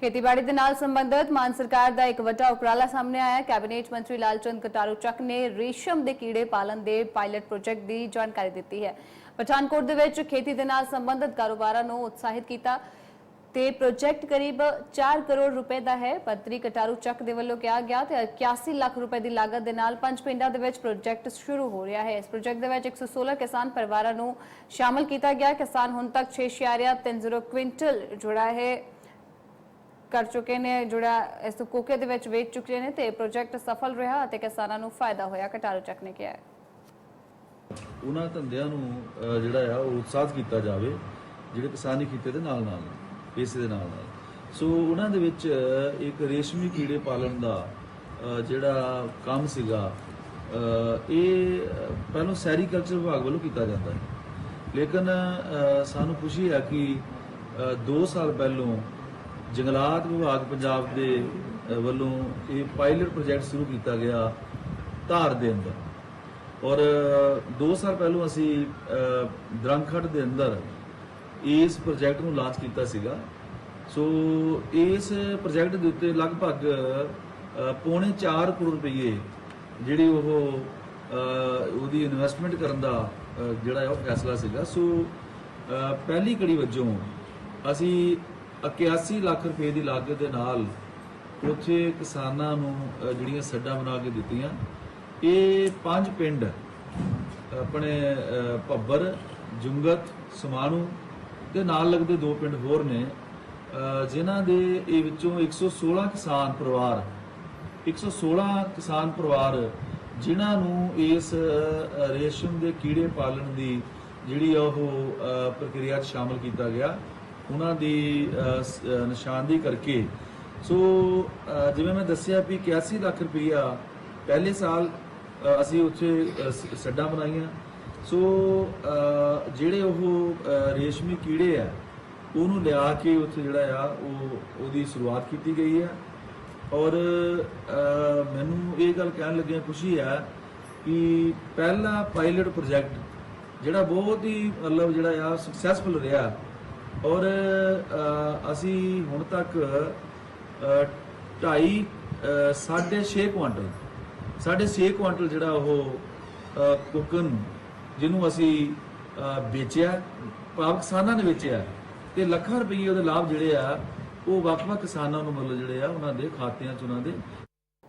ਖੇਤੀਬਾੜੀ ਦੇ ਨਾਲ ਸੰਬੰਧਿਤ ਮਾਨ ਸਰਕਾਰ ਦਾ ਇੱਕ ਵੱਡਾ ਉਪਰਾਲਾ ਸਾਹਮਣੇ ਆਇਆ। ਹੈ ਕੈਬਨਿਟ ਮੰਤਰੀ ਲਾਲਚੰਦ ਕਟਾਰੂ ਚੱਕ ਨੇ ਰੇਸ਼ਮ ਦੇ ਕੀੜੇ ਪਾਲਣ ਦੇ ਪਾਇਲਟ ਪ੍ਰੋਜੈਕਟ ਦੀ ਜਾਣਕਾਰੀ ਦਿੱਤੀ ਹੈ। ਪਠਾਨਕੋਟ ਦੇ ਵਿੱਚ ਖੇਤੀ ਦੇ ਨਾਲ ਸੰਬੰਧਿਤ ਕਾਰੋਬਾਰਾਂ ਨੂੰ ਉਤਸ਼ਾਹਿਤ ਕੀਤਾ। ਤੇ ਪ੍ਰੋਜੈਕਟ ਕਰੀਬ 4 ਕਰੋੜ ਰੁਪਏ ਦਾ ਹੈ। ਪੱਤਰੀ ਕਟਾਰੂ ਚੱਕ ਦੇ ਵੱਲੋਂ ਕਿਹਾ ਗਿਆ ਤੇ 81 ਲੱਖ ਰੁਪਏ ਦੀ ਲਾਗਤ ਦੇ ਨਾਲ ਪੰਜ ਪਿੰਡਾਂ ਦੇ ਵਿੱਚ ਪ੍ਰੋਜੈਕਟ ਸ਼ੁਰੂ ਹੋ ਰਿਹਾ ਹੈ। ਇਸ ਪ੍ਰੋਜੈਕਟ ਦੇ ਵਿੱਚ 116 ਕਿਸਾਨ ਪਰਿਵਾਰਾਂ ਨੂੰ ਸ਼ਾਮਲ ਕੀਤਾ ਗਿਆ। ਕਿਸਾਨ ਹੁਣ ਤੱਕ 6.30 ਕੁਇੰਟਲ ਜੁੜਾ ਹੈ। ਕਰ ਚੁੱਕੇ ਨੇ ਜਿਹੜਾ ਇਸ ਕੋਕੇ ਦੇ ਵਿੱਚ ਵੇਚ ਚੁੱਕੇ ਨੇ ਤੇ ਪ੍ਰੋਜੈਕਟ ਸਫਲ ਰਿਹਾ ਅਤੇ ਕਿਸਾਨਾਂ ਨੂੰ ਫਾਇਦਾ ਹੋਇਆ ਕਟਾਰੂ ਚੱਕ ਨੇ ਕਿਹਾ ਉਹਨਾਂ ਧੰਦਿਆਂ ਨੂੰ ਅਹ, ਜਿਹੜਾ ਆ ਉਹ ਉਤਸ਼ਾਹਿਤ ਕੀਤਾ ਜਾਵੇ ਜਿਹੜੇ ਕਿਸਾਨੀ ਖੇਤੀ ਦੇ ਨਾਲ ਨਾਲ ਇਸੇ ਦੇ ਨਾਲ ਨਾਲ। ਸੋ ਉਹਨਾਂ ਦੇ ਵਿੱਚ ਅਹ, ਇੱਕ ਰੇਸ਼ਮੀ ਕੀੜੇ ਪਾਲਣ ਦਾ ਅਹ, ਜਿਹੜਾ ਕੰਮ ਸੀਗਾ ਅਹ, ਇਹ ਅਹ, ਪਹਿਲਾਂ ਸੈਰੀਕਲਚਰ ਵਿਭਾਗ ਵੱਲੋਂ ਕੀਤਾ ਜਾਂਦਾ ਹੈ। ਲੇਕਿਨ ਅਹ, ਸਾਨੂੰ ਖੁਸ਼ੀ ਹੈ ਕਿ 2 ਸਾਲ ਪਹਿਲੋਂ ਜੰਗਲਾਤ ਵਿਭਾਗ ਪੰਜਾਬ ਦੇ ਵੱਲੋਂ ਇਹ ਪਾਇਲਟ ਪ੍ਰੋਜੈਕਟ ਸ਼ੁਰੂ ਕੀਤਾ ਗਿਆ ਧਾਰ ਦੇ ਅੰਦਰ। ਔਰ 2 ਸਾਲ ਪਹਿਲਾਂ ਅਸੀਂ ਅ, ਦਰੰਖੜ ਦੇ ਅੰਦਰ ਇਸ ਪ੍ਰੋਜੈਕਟ ਨੂੰ ਲਾਂਚ ਕੀਤਾ ਸੀਗਾ। ਸੋ ਇਸ ਪ੍ਰੋਜੈਕਟ ਦੇ ਉੱਤੇ ਲਗਭਗ ਪੌਣੇ 4 ਕਰੋੜ ਰੁਪਏ ਜਿਹੜੀ ਉਹ ਉਹਦੀ ਇਨਵੈਸਟਮੈਂਟ ਕਰਨ ਦਾ ਜਿਹੜਾ ਹੈ ਉਹ ਫੈਸਲਾ ਸੀਗਾ। ਸੋ ਪਹਿਲੀ ਕੜੀ ਵਜੋਂ ਅਸੀਂ 81 ਲੱਖ ਰੁਪਏ ਦੀ ਲਾਗਤ ਦੇ ਨਾਲ ਉੱਥੇ ਕਿਸਾਨਾਂ ਨੂੰ ਜਿਹੜੀਆਂ ਸੱਡਾਂ ਬਣਾ ਕੇ ਦਿੱਤੀਆਂ। ਇਹ ਪੰਜ ਪਿੰਡ ਆਪਣੇ ਭੱਬਰ ਜੁੰਗਤ ਸਮਾਣੂ ਤੇ ਨਾਲ ਲੱਗਦੇ ਦੋ ਪਿੰਡ ਹੋਰ ਨੇ ਜਿਨ੍ਹਾਂ ਦੇ ਇਹ ਵਿੱਚੋਂ 116 ਕਿਸਾਨ ਪਰਿਵਾਰ 116 ਕਿਸਾਨ ਪਰਿਵਾਰ ਜਿਨ੍ਹਾਂ ਨੂੰ ਇਸ ਅ, ਰੇਸ਼ਮ ਦੇ ਕੀੜੇ ਪਾਲਣ ਦੀ ਜਿਹੜੀ ਆ ਉਹ ਪ੍ਰਕਿਰਿਆ 'ਚ ਸ਼ਾਮਲ ਕੀਤਾ ਗਿਆ। ਉਹਨਾਂ ਦੀ ਅ, ਨਿਸ਼ਾਨਦੇਹੀ ਕਰਕੇ। ਸੋ ਜਿਵੇਂ ਮੈਂ ਦੱਸਿਆ ਵੀ 81 ਲੱਖ ਰੁਪਈਆ ਪਹਿਲੇ ਸਾਲ ਅਸੀਂ ਉੱਥੇ ਅ, ਸੱਡਾਂ ਬਣਾਈਆਂ। ਸੋ ਜਿਹੜੇ ਉਹ ਰੇਸ਼ਮੀ ਕੀੜੇ ਆ ਉਹਨੂੰ ਲਿਆ ਕੇ ਉੱਥੇ ਜਿਹੜਾ ਆ ਉਹ ਉਹਦੀ ਸ਼ੁਰੂਆਤ ਕੀਤੀ ਗਈ ਹੈ ਔਰ ਮੈਨੂੰ ਇਹ ਗੱਲ ਕਹਿਣ ਲੱਗਿਆ ਖੁਸ਼ੀ ਹੈ ਕਿ ਪਹਿਲਾ ਪਾਇਲਟ ਪ੍ਰੋਜੈਕਟ ਜਿਹੜਾ ਬਹੁਤ ਹੀ ਮਤਲਬ ਜਿਹੜਾ ਆ ਸਕਸੈਸਫੁਲ ਰਿਹਾ। ਔਰ ਅਸੀਂ ਹੁਣ ਤੱਕ ਅ, ਢਾਈ ਅ, ਸਾਢੇ 6 ਕੁਆਂਟਲ ਸਾਢੇ 6 ਕੁਆਂਟਲ ਜਿਹੜਾ ਉਹ ਅ, ਜਿਹਨੂੰ ਅਸੀਂ ਵੇਚਿਆ ਭਾਵ ਕਿਸਾਨਾਂ ਨੇ ਵੇਚਿਆ ਤੇ ਲੱਖਾਂ ਰੁਪਏ ਉਹਦੇ ਲਾਭ ਜਿਹੜੇ ਆ ਉਹ ਵੱਖ-ਵੱਖ ਕਿਸਾਨਾਂ ਨੂੰ ਮਤਲਬ ਜਿਹੜੇ ਆ ਉਹਨਾਂ ਦੇ ਖਾਤਿਆਂ 'ਚ ਉਹਨਾਂ ਦੇ